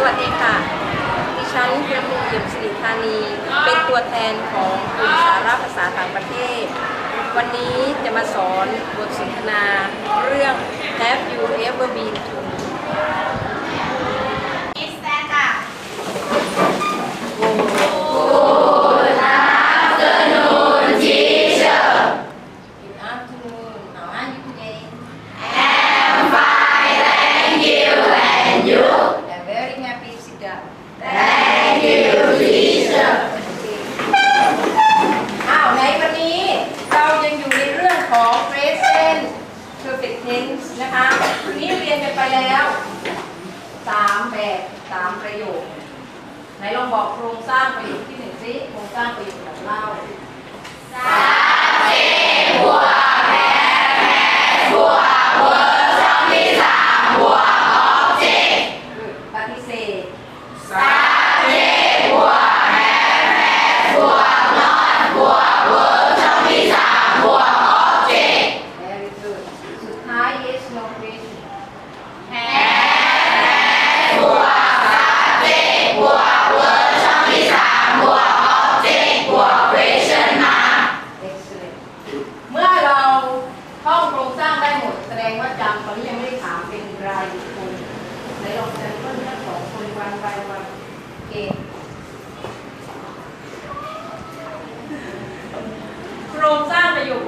สวัสดีค่ะ ดิฉันคุณครูเยี่ยมสิริธานี เป็นตัวแทนของกลุ่มสาระภาษาต่างประเทศ วันนี้จะมาสอนบทสนทนาเรื่อง Have you ever been to ประโยคไหนลองบอกโครงสร้างประโยคที่หนึ่งสิโครงสร้างประโยคแบบเล่าสามีหัว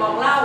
สร้างประโยคบอกเล่า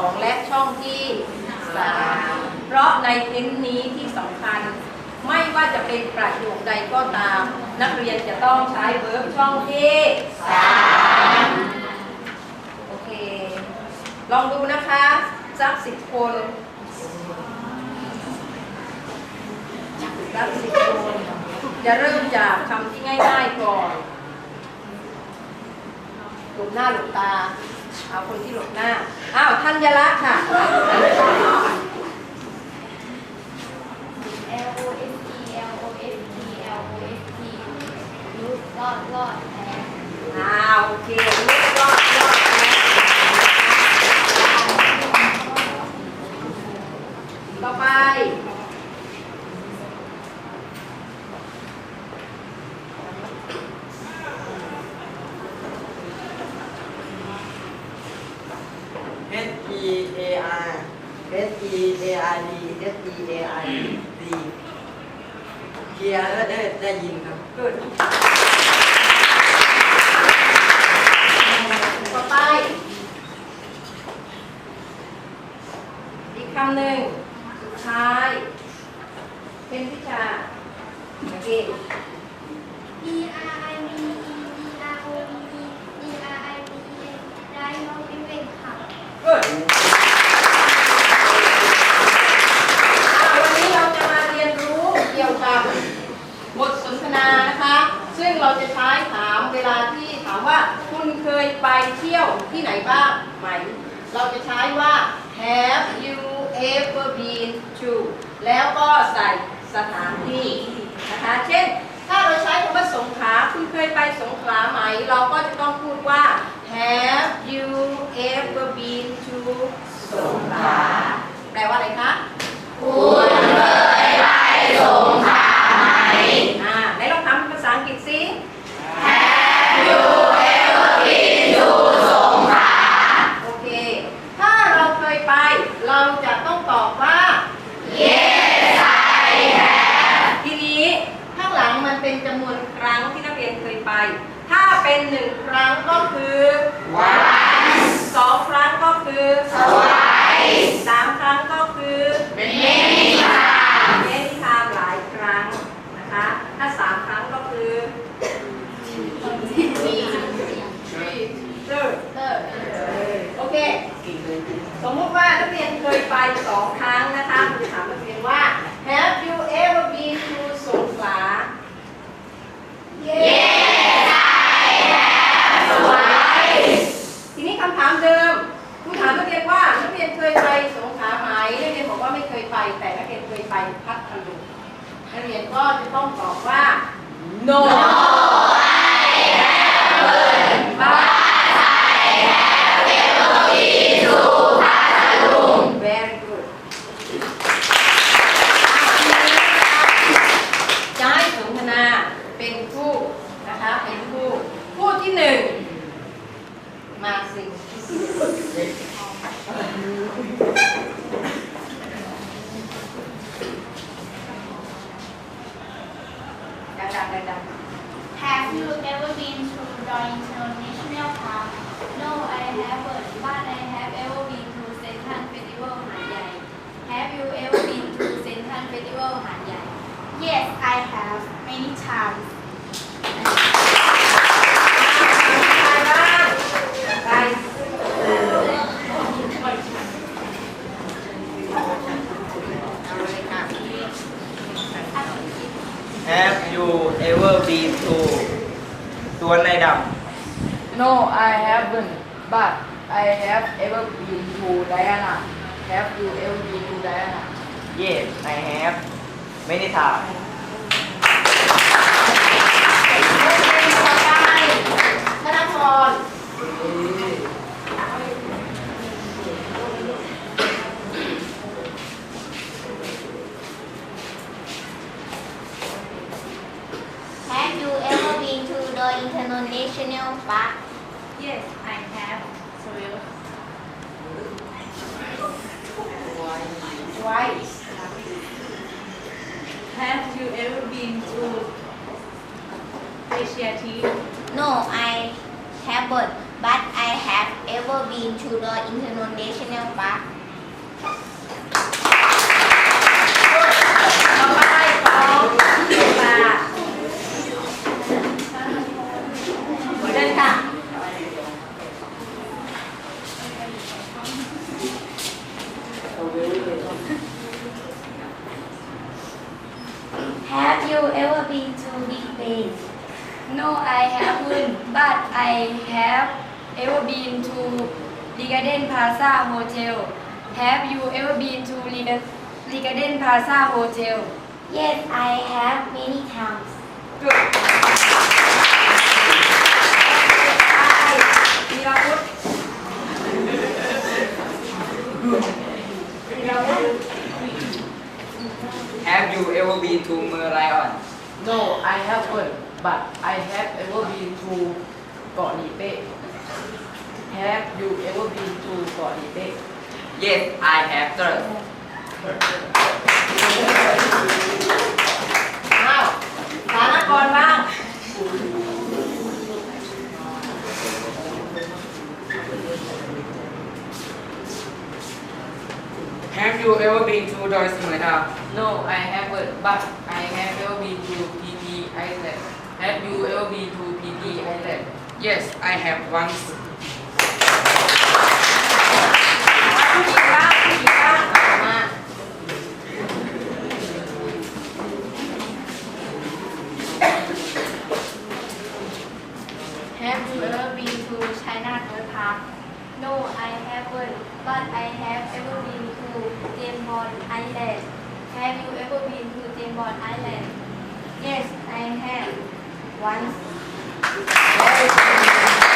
2 และช่องที่ 3 เพราะในเน้นนี้ที่สำคัญ ไม่ว่าจะเป็นประโยคใดก็ตาม นักเรียนจะต้องใช้เวิร์บช่องที่3โอเค ลองดูนะคะสักสิบคนสักสิบคนจะเริ่มจากคำที่ง่ายๆก่อนหลบหน้าหลบตา เอาคนที่หลบหน้า อ้าวธัญลักษณ์ค่ะ L O S E L O S T L O S T ลุกรอดรอดแอนอ้าวโอเคลูกรอดรอดต่อไป เอส E A R S E A R D S E A R D เกียร์ ได้ได้ยินครับเกิดต่อไป อีกคำหนึ่งสุดท้าย เป็นพิชาโอเค E R I V E E R O V E E R I V E N ได้น้องเป็นเวงค่ะ Good อะวันนี้เราจะมาเรียนรู้เกี่ยวกับบทสนทนานะคะ ซึ่งเราจะใช้ถามเวลาที่ถามว่าคุณเคยไปเที่ไหนบ้างไหม เราจะใช้ว่า have you ever been to แล้วก็ใส่สถานที่นะคะ เช่น ถ้าเราใช้คำว่าสงขลาคุณเคยไปสงขลาไหม เราก็จะต้องพูดว่า have you มันเป็นจำนวนครั้งที่นักเรียนเคยไป ถ้าเป็นหนึ่งครั้งก็คือ once สองครั้งก็คือ twice สามครั้งก็คือ many times many times หลายครั้งนะคะ ถ้าสามครั้งก็คือเออเออโอเค สมมุติว่านักเรียนเคยไปสองครั้ง แต่นักเรียนเคยไปพัทลุงนักเรียนก็จะต้องตอบว่า no I have many times ต่อไปธนพร Have you ever been to Darlington National Park? Yes, I have. Sorry. twice Have you ever been to Asiatic? No, I haven't, but I have ever been to the International Park. Garden Plaza Hotel. Have you ever been to the Garden Plaza Hotel? Yes, I have many times. Good ไปวีรวุฒิวีรวุฒิ Have you ever been to เมืองไลออน No, I haven't, but I have ever been to เกาะหลีเป๊ะ Have you ever been to เกาะหลีเป๊ะ Yes I have sir อ้าวฐานกรบ้าง Have you ever been to ดอยสมุยดาว No, I haven't, but I have ever been to PP Island. Have you ever been to PP Island? Yes I have once Have you ever been to China Bird Park? No, I haven't, but I have ever been to Jambon Island. Have you ever been to Jambon Island? Yes, I have. Once.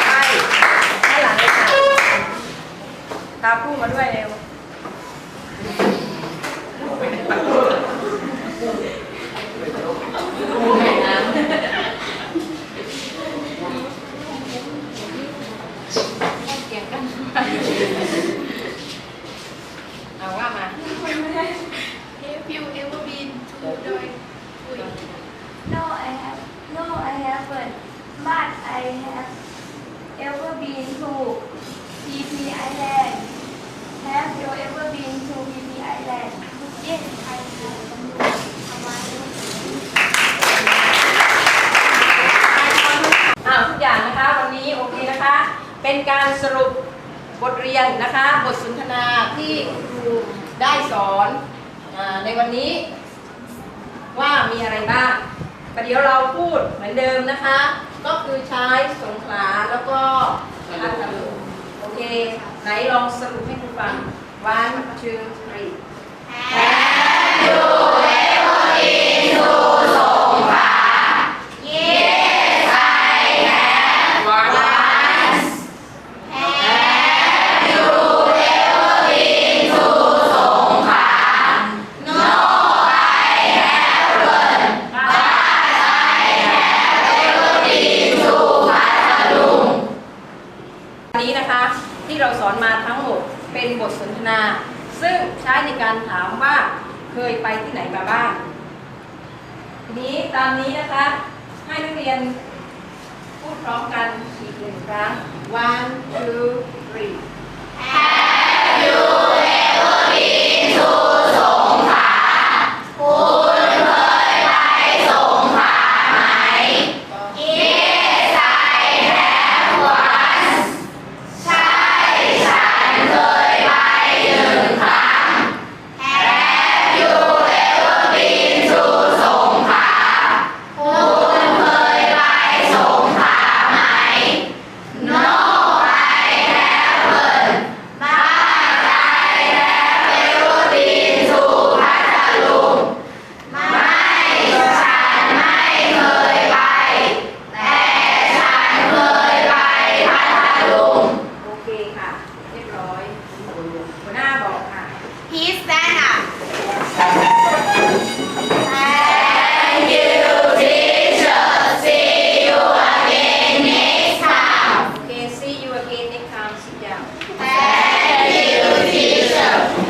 ไปให้หลังเลยค่ะตาคู่มาด้วยเร็ว เป็นการสรุปบทเรียนนะคะ บทสนทนาที่ครูได้สอนอในวันนี้ ว่ามีอะไรบ้างประเดี๋ยวเราพูดเหมือนเดิมนะคะ ก็คือใช้สงขลาแล้วก็พัทลุโอเค ไหนลองสรุปให้ครูฟัง one two three Have you ever been to ตามนี้นะคะ ให้นักเรียนพูดพร้อมกันอีกหนึ่งครั้ง one two three have you